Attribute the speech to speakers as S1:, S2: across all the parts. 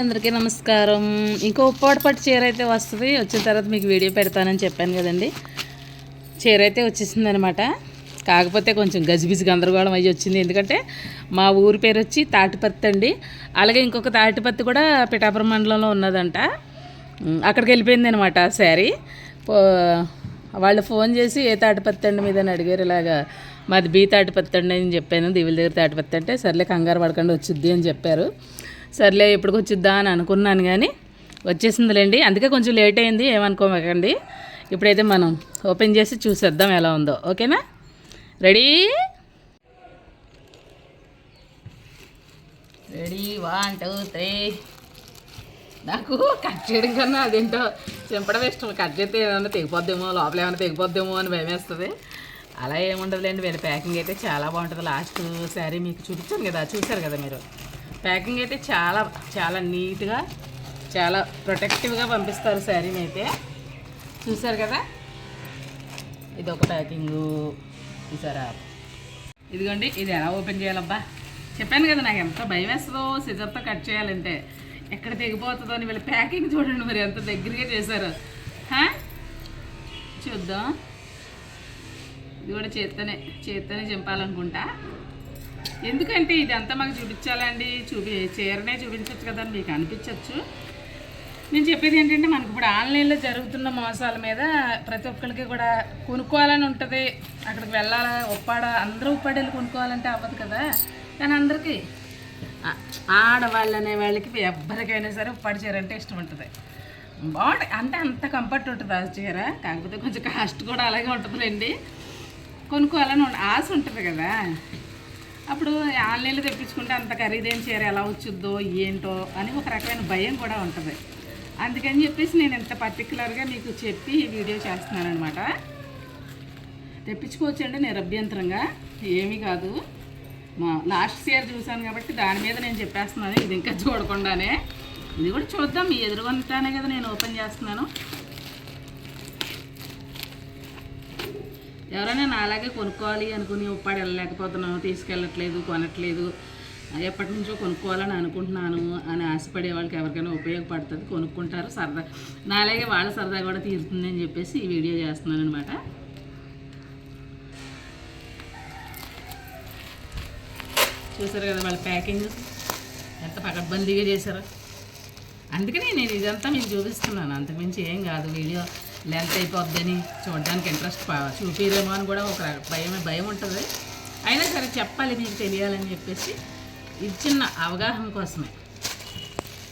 S1: అందరికీ నమస్కారం. ఇంకో ఉప్పాడు పట్టు చీర అయితే వస్తుంది. వచ్చిన తర్వాత మీకు వీడియో పెడతానని చెప్పాను కదండి. చీర అయితే వచ్చేసింది అనమాట కాకపోతే కొంచెం గజిబిజి గందరగోళం అయ్యి వచ్చింది. ఎందుకంటే మా ఊరి పేరు వచ్చి తాటిపత్తి అండి. అలాగే ఇంకొక తాటిపత్తి కూడా పిఠాపురం మండలంలో ఉన్నదంట. అక్కడికి వెళ్ళిపోయింది అనమాట శారీ. వాళ్ళు ఫోన్ చేసి ఏ తాటిపత్తి అండి? మీద అని అడిగారు. ఇలాగా మాది బీ తాటిపత్తి అండి అని చెప్పాను. దివిల దగ్గర తాటిపత్తి అంటే సర్లే కంగారు పడకుండా వచ్చిద్ది అని చెప్పారు. సర్లే ఇప్పటికి వచ్చిద్దా అని అనుకున్నాను కానీ వచ్చేసిందిలేండి. అందుకే కొంచెం లేట్ అయింది ఏమనుకోమకండి. ఇప్పుడైతే మనం ఓపెన్ చేసి చూసేద్దాం ఎలా ఉందో. ఓకేనా? Ready? Ready one two three. నాకు కట్ చేయడం కన్నా అదేంటో చింపడం ఇష్టం. కట్ చేస్తే ఏమైనా తెగిపోద్దేమో లోపల ఏమైనా తెగిపోద్దేమో అని భయం వేస్తుంది అలా ఏముండదులేండి వీళ్ళ ప్యాకింగ్ అయితే చాలా బాగుంటుంది. లాస్ట్ శారీ మీకు చూపించాను కదా చూశారు కదా మీరు? ప్యాకింగ్ అయితే చాలా చాలా నీట్గా చాలా ప్రొటెక్టివ్గా పంపిస్తారు శారీని అయితే చూశారు కదా? ఇది ఒక ప్యాకింగు. చూసారా? ఇదిగోండి ఇది ఎలా ఓపెన్ చేయాలబ్బా? చెప్పాను కదా నాకు ఎంత భయం వేస్తుందో సిజర్తో కట్ చేయాలంటే. ఎక్కడ తెగిపోతుందో అని వీళ్ళ ప్యాకింగ్ చూడండి మరి ఎంత దగ్గరగా చేశారు. చూద్దాం. ఇది కూడా చేత్తనే చేత్తనే చింపాలనుకుంటా. ఎందుకంటే ఇది అంతా మాకు చూపించాలండి. చూపి చీరనే చూపించవచ్చు కదా అని మీకు అనిపించవచ్చు నేను చెప్పేది ఏంటంటే మనకి ఇప్పుడు ఆన్లైన్లో జరుగుతున్న మోసాల మీద ప్రతి ఒక్కరికి కూడా కొనుక్కోవాలని ఉంటుంది. అక్కడికి వెళ్ళాలా ఉప్పాడ అందరూ ఉప్పాడేళ్ళు వెళ్ళి కొనుక్కోవాలంటే అవ్వదు కదా. కానీ అందరికీ ఆడవాళ్ళనే ఆడవాళ్ళు అనే వాళ్ళకి ఎవరికైనా సరే ఉప్పాడి చీర అంటే ఇష్టం ఉంటుంది. బాగుంటాయి అంటే అంత కంఫర్ట్ ఉంటుంది ఆ చీర. కాకపోతే కొంచెం కాస్ట్ కూడా అలాగే ఉంటుందిలేండి కొనుక్కోవాలని ఆశ ఉంటుంది కదా. అప్పుడు ఆన్లైన్లో తెప్పించుకుంటే అంత ఖరీదేం చీర ఎలా వచ్చుద్దో ఏంటో అని ఒక రకమైన భయం కూడా ఉంటుంది. అందుకని చెప్పేసి నేను ఇంత పర్టికులర్గా మీకు చెప్పి ఈ వీడియో చేస్తున్నాను అనమాట తెప్పించుకోవచ్చండి నిరభ్యంతరంగా. ఏమీ కాదు. మా లాస్ట్ ఇయర్ చూశాను కాబట్టి దాని మీద నేను చెప్పేస్తున్నాను. ఇది ఇంకా చూడకుండానే. ఇది కూడా చూద్దాం. మీ ఎదురుగుంటానే కదా నేను ఓపెన్ చేస్తున్నాను. ఎవరైనా నాలాగే కొనుక్కోవాలి అనుకుని ఉప్పాడు వెళ్ళలేకపోతున్నాను తీసుకెళ్ళట్లేదు కొనట్లేదు ఎప్పటి నుంచో కొనుక్కోవాలని అనుకుంటున్నాను అని ఆశపడే వాళ్ళకి ఎవరికైనా ఉపయోగపడుతుంది కొనుక్కుంటారు సరదా నాలాగే వాళ్ళ సరదా కూడా తీరుతుంది అని చెప్పేసి ఈ వీడియో చేస్తున్నాను అనమాట చూసారు కదా వాళ్ళ ప్యాకింగ్? ఎంత పకడ్బందీగా చేశారు. అందుకని నేను ఇదంతా మీకు చూపిస్తున్నాను అంతకుమించి ఏం కాదు వీడియో. లెంత్ అయిపోద్దని చూడడానికి ఇంట్రెస్ట్ చూపిరేమో అని కూడా ఒక భయం భయం ఉంటుంది. అయినా సరే చెప్పాలి మీకు తెలియాలని చెప్పేసి ఇది చిన్న అవగాహన కోసమే.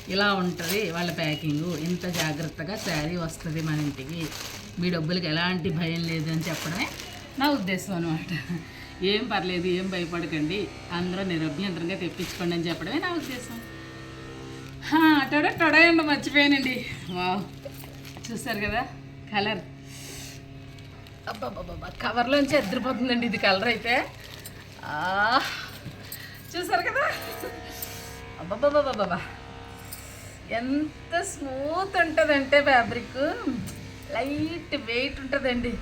S1: ఇలా ఉంటుంది వాళ్ళ ప్యాకింగు. ఇంత జాగ్రత్తగా శారీ వస్తుంది మన ఇంటికి. మీ డబ్బులకి ఎలాంటి భయం లేదు అని చెప్పడమే నా ఉద్దేశం అనమాట ఏం పర్లేదు ఏం భయపడకండి. అందరూ నిరభ్యంతరంగా తెప్పించుకోండి అని చెప్పడమే నా ఉద్దేశం. హా, టొడ టొడ మర్చిపోయానండి. వావ్. చూసారు కదా? కలర్. అబ్బాబ్బాబ్బా కవర్లోంచి ఎదిరిపోతుందండి ఇది కలర్ అయితే. ఆ, చూసారు కదా? అబ్బాబ్బాబ్బాబ్బా ఎంత స్మూత్ ఉంటుందంటే ఫ్యాబ్రిక్. లైట్ వెయిట్ ఉంటుందండి.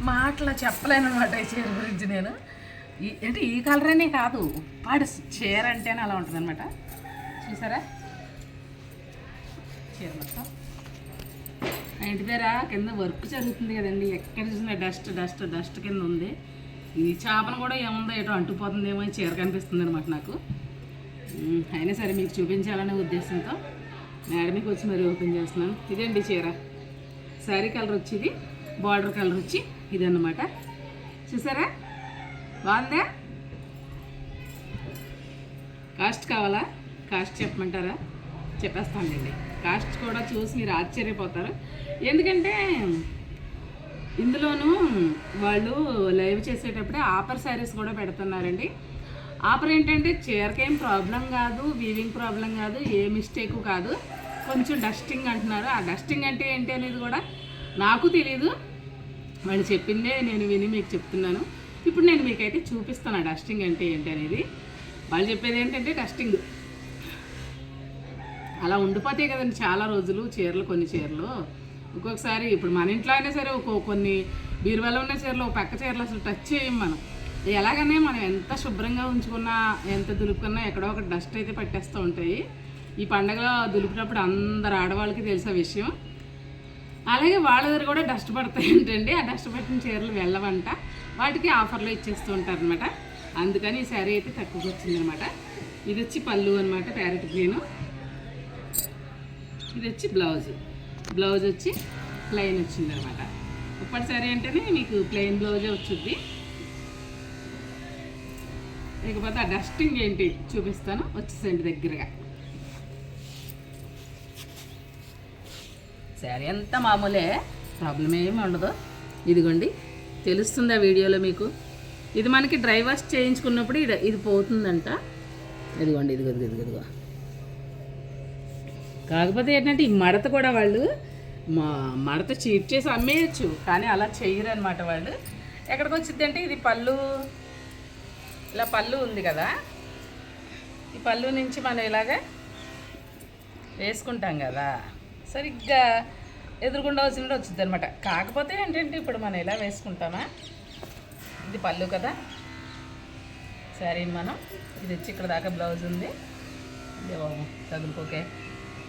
S1: మాటలో చెప్పలేను అనమాట ఈ చీర గురించి నేను. ఈ అంటే ఈ కలర్ అనే కాదు ఉప్పాడు చీర అంటేనే అలా ఉంటుంది అనమాట చూసారా? చీర మొత్తం. ఇంటి దగ్గర కింద వర్క్ జరుగుతుంది కదండి. ఎక్కడ చూసినా డస్ట్ డస్ట్ డస్ట్ కింద ఉంది. ఈ చేపను కూడా ఏముందో ఏటో అంటుపోతుందేమో అని చీర కనిపిస్తుంది అనమాట నాకు. అయినా సరే మీకు చూపించాలనే ఉద్దేశంతో మేడ మీకు వచ్చి మరి ఓపెన్ చేస్తున్నాను. ఇదండి చీర. శారీ కలర్ వచ్చి ఇది బార్డర్ కలర్ వచ్చి ఇది అన్నమాట చూసారా? బాగుందా? కాస్ట్ కావాలా? కాస్ట్ చెప్పమంటారా? చెప్పేస్తానండి కాస్ట్ కూడా చూసి మీరు ఆశ్చర్యపోతారు. ఎందుకంటే ఇందులోనూ వాళ్ళు లైవ్ చేసేటప్పుడే ఆఫర్ శారీస్ కూడా పెడుతున్నారండి. ఆఫర్ ఏంటంటే చీరకేం ప్రాబ్లం కాదు వీవింగ్ ప్రాబ్లం కాదు ఏ మిస్టేక్ కాదు. కొంచెం డస్టింగ్ అంటున్నారు. ఆ డస్టింగ్ అంటే ఏంటి అనేది కూడా నాకు తెలీదు. వాళ్ళు చెప్పిందే నేను విని మీకు చెప్తున్నాను. ఇప్పుడు నేను మీకైతే చూపిస్తాను ఆ డస్టింగ్ అంటే ఏంటి అనేది. వాళ్ళు చెప్పేది ఏంటంటే డస్టింగ్ అలా ఉండిపోతాయి కదండి చాలా రోజులు చీరలు కొన్ని చీరలు. ఒక్కొక్కసారి ఇప్పుడు మన ఇంట్లో అయినా సరే ఒక్కో కొన్ని బీరువాలో ఉన్న చీరలు ఒక పక్క చీరలు అసలు టచ్ చేయం మనం. ఎలాగనే మనం ఎంత శుభ్రంగా ఉంచుకున్నా ఎంత దులుపుకున్నా ఎక్కడో ఒక డస్ట్ అయితే పట్టేస్తూ ఉంటాయి. ఈ పండగలో దులిపినప్పుడు అందరు ఆడవాళ్ళకి తెలిసే విషయం. అలాగే వాళ్ళ దగ్గర కూడా డస్ట్ పడతాయి ఏంటండి? ఆ డస్ట్ పట్టిన చీరలు వెళ్ళవంట. వాటికి ఆఫర్లో ఇచ్చేస్తూ ఉంటారు అనమాట అందుకని ఈ శారీ అయితే తక్కువకి వచ్చిందనమాట ఇది వచ్చి పళ్ళు అనమాట ప్యారెట్ గ్రీను ఇది వచ్చి బ్లౌజ్. బ్లౌజ్ వచ్చి ప్లెయిన్ వచ్చింది అనమాట ఇప్పటి సారీ అంటేనే మీకు ప్లెయిన్ బ్లౌజే వచ్చింది ఇకపోతే ఆ డస్టింగ్ ఏంటి చూపిస్తాను. వచ్చేసండి దగ్గరగా. శారీ అంతా మామూలే. ప్రాబ్లం ఏమి ఉండదు. ఇదిగోండి తెలుస్తుంది ఆ వీడియోలో మీకు? ఇది మనకి డ్రైవర్స్ వాష్ చేయించుకున్నప్పుడు ఇది ఇది పోతుందంట. ఇదిగోండి ఇదిగో ఇదిగో ఇదిగో. కాకపోతే ఏంటంటే ఈ మడత కూడా వాళ్ళు మా మడత చీట్ చేసి అమ్మేయచ్చు కానీ అలా చెయ్యరు అనమాట వాళ్ళు. ఎక్కడికి వచ్చింది అంటే ఇది పళ్ళు ఇలా పళ్ళు ఉంది కదా. ఈ పళ్ళు నుంచి మనం ఇలాగా వేసుకుంటాం కదా. సరిగ్గా ఎదురుకుండా వచ్చినట్టు వచ్చింది అనమాట కాకపోతే ఏంటంటే ఇప్పుడు మనం ఇలా వేసుకుంటామా? ఇది పళ్ళు కదా. సరే మనం. ఇది వచ్చి ఇక్కడ దాకా బ్లౌజ్ ఉంది. ఇదే తగులుకోకే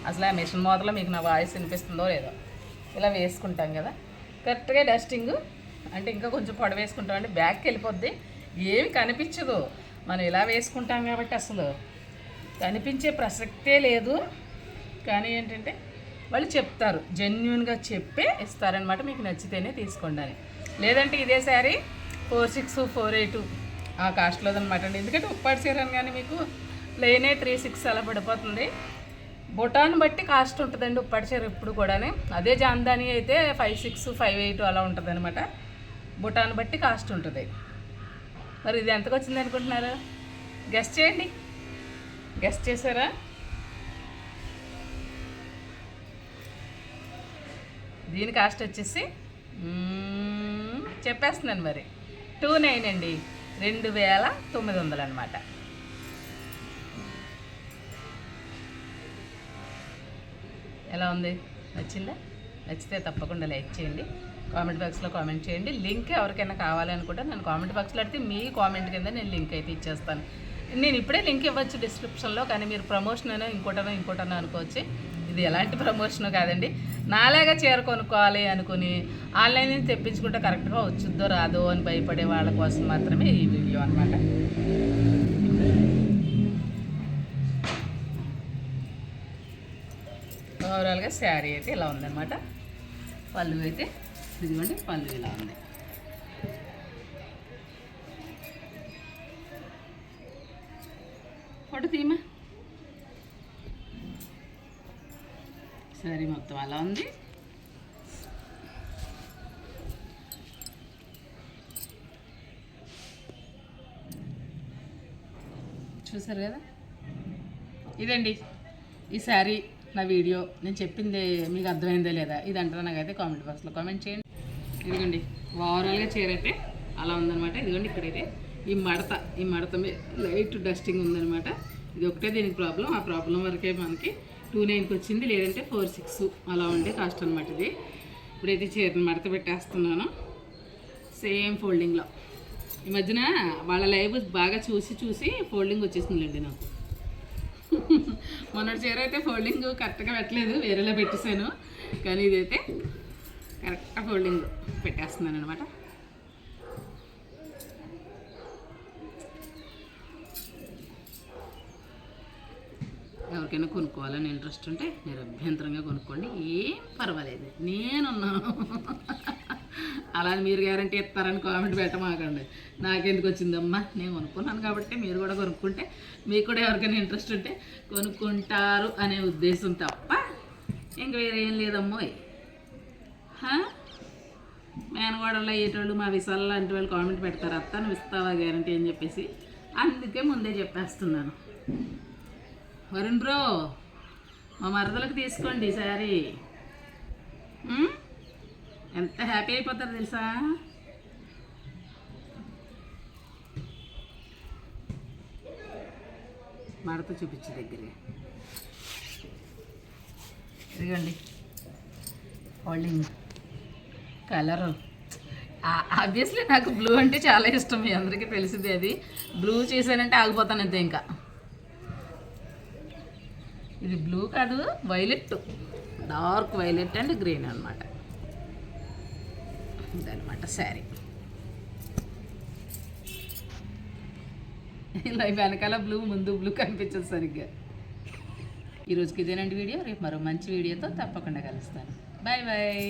S1: అసలు ఆ మిషన్ మోతలో మీకు నా వాయిస్ వినిపిస్తుందో లేదో. ఇలా వేసుకుంటాం కదా. కరెక్ట్గా డస్టింగ్ అంటే ఇంకా కొంచెం పొడ వేసుకుంటాం అంటే బ్యాక్కి వెళ్ళిపోద్ది. ఏమి కనిపించదు. మనం ఇలా వేసుకుంటాం కాబట్టి అసలు కనిపించే ప్రసక్తే లేదు. కానీ ఏంటంటే వాళ్ళు చెప్తారు. జెన్యున్గా చెప్పే ఇస్తారనమాట మీకు నచ్చితేనే తీసుకోండి అని. లేదంటే ఇదే sari four six four eight ఆ కాస్ట్లోదనమాట అండి. ఎందుకంటే ఉప్పాడు చీర కానీ మీకు ప్లేనే త్రీ సిక్స్ అలా పడిపోతుంది. బొటాన్ బట్టి కాస్ట్ ఉంటుందండి ఉప్పాడు చీర ఎప్పుడు కూడా అదే జాందాని అయితే ఫైవ్ సిక్స్ ఫైవ్ ఎయిట్ అలా ఉంటుంది అనమాట బొటాన్ బట్టి కాస్ట్ ఉంటుంది. మరి ఇది ఎంతకు వచ్చింది అనుకుంటున్నారు? గెస్ట్ చేయండి. గెస్ట్ చేశారా? దీని కాస్ట్ వచ్చేసి చెప్పేస్తున్నాను మరి. టూ నైన్ అండి. రెండు వేల తొమ్మిది వందలు అనమాట ఎలా ఉంది? నచ్చిందా? నచ్చితే తప్పకుండా లైక్ చేయండి. కామెంట్ బాక్స్లో కామెంట్ చేయండి. లింక్ ఎవరికైనా కావాలనుకుంటే నేను కామెంట్ బాక్స్లో అడితే మీ కామెంట్ కింద నేను లింక్ అయితే ఇచ్చేస్తాను. నేను ఇప్పుడే లింక్ ఇవ్వచ్చు డిస్క్రిప్షన్లో కానీ మీరు ప్రమోషన్ అయినా ఇంకోటనో ఇంకోటనో అనుకోవచ్చు. ఇది ఎలాంటి ప్రమోషన్ కాదండి. నాలాగా చీర కొనుక్కోవాలి అనుకుని ఆన్లైన్ నుంచి తెప్పించుకుంటే కరెక్ట్గా వచ్చుద్దో రాదో అని భయపడే వాళ్ళ కోసం మాత్రమే ఈ వీడియో అనమాట ఓవరాల్గా శారీ అయితే ఇలా ఉందన్నమాట. పళ్ళు అయితే ఇదిగోండి పళ్ళు ఇలా ఉంది ఫోటో తీయమా శారీ మొత్తం అలా ఉంది. చూసారు కదా? ఇదండి ఈ శారీ నా వీడియో. నేను చెప్పింది మీకు అర్థమైందే లేదా? ఇది అంటారా నాకైతే కామెంట్ బాక్స్లో కామెంట్ చేయండి. ఇదిగోండి ఓవరాల్గా చీరైతే అలా ఉందన్నమాట. ఇదిగోండి ఇక్కడైతే ఈ మడత ఈ మడత మీద లైట్ డస్టింగ్ ఉందన్నమాట. ఇది ఒకటే దీనికి ప్రాబ్లం. ఆ ప్రాబ్లం వరకే మనకి టూ నైన్కి వచ్చింది లేదంటే ఫోర్ సిక్స్ అలా ఉండే కాస్ట్ అనమాట ఇది. ఇప్పుడైతే చీరను మడత పెట్టేస్తున్నాను. సేమ్ ఫోల్డింగ్లో. ఈ మధ్యన వాళ్ళ లైవ్ బాగా చూసి చూసి ఫోల్డింగ్ వచ్చేసిందండి నాకు. మొన్నటి చీర అయితే ఫోల్డింగ్ కరెక్ట్గా పెట్టలేదు వేరేలా పెట్టేశాను. కానీ ఇదైతే కరెక్ట్గా ఫోల్డింగ్ పెట్టేస్తున్నాను అనమాట ఎవరికైనా కొనుక్కోవాలని ఇంట్రెస్ట్ ఉంటే నిరభ్యంతరంగా అభ్యంతరంగా కొనుక్కోండి. ఏం పర్వాలేదు. నేనున్నాను. అలా అని మీరు గ్యారంటీ ఇస్తారని కామెంట్ పెట్టమాకండి. నాకెందుకు వచ్చిందమ్మా? నేను కొనుక్కున్నాను కాబట్టి మీరు కూడా కొనుక్కుంటే మీకు కూడా ఎవరికైనా ఇంట్రెస్ట్ ఉంటే కొనుక్కుంటారు అనే ఉద్దేశం తప్ప ఇంక వేరే ఏం లేదమ్మో. మేనగోడలో అయ్యేటోళ్ళు మా విశాల లాంటి వాళ్ళు కామెంట్ పెడతారు. అత్త నువ్వు ఇస్తావా గ్యారంటీ అని చెప్పేసి అందుకే ముందే చెప్పేస్తున్నాను. వరుణ్ బ్రో మా మరదలకు తీసుకోండి సారీ. ఎంత హ్యాపీ అయిపోతారు తెలుసా? మడత చూపించే దగ్గరే. ఇదిగోండి. హోల్డింగ్ కలరు ఆబ్వియస్లీ నాకు బ్లూ అంటే చాలా ఇష్టం మీ అందరికీ తెలిసింది అది. బ్లూ చేశానంటే ఆగిపోతాను అంతే ఇంకా. ఇది బ్లూ కాదు violet dark violet and green అనమాట ఇదనమాట శారీ. ఇలా వెనకాల బ్లూ ముందు బ్లూ కనిపించదు సరిగ్గా. ఈరోజుకి ఇదేనండి వీడియో. రేపు మరో మంచి వీడియోతో తప్పకుండా కలుస్తాను. Bye bye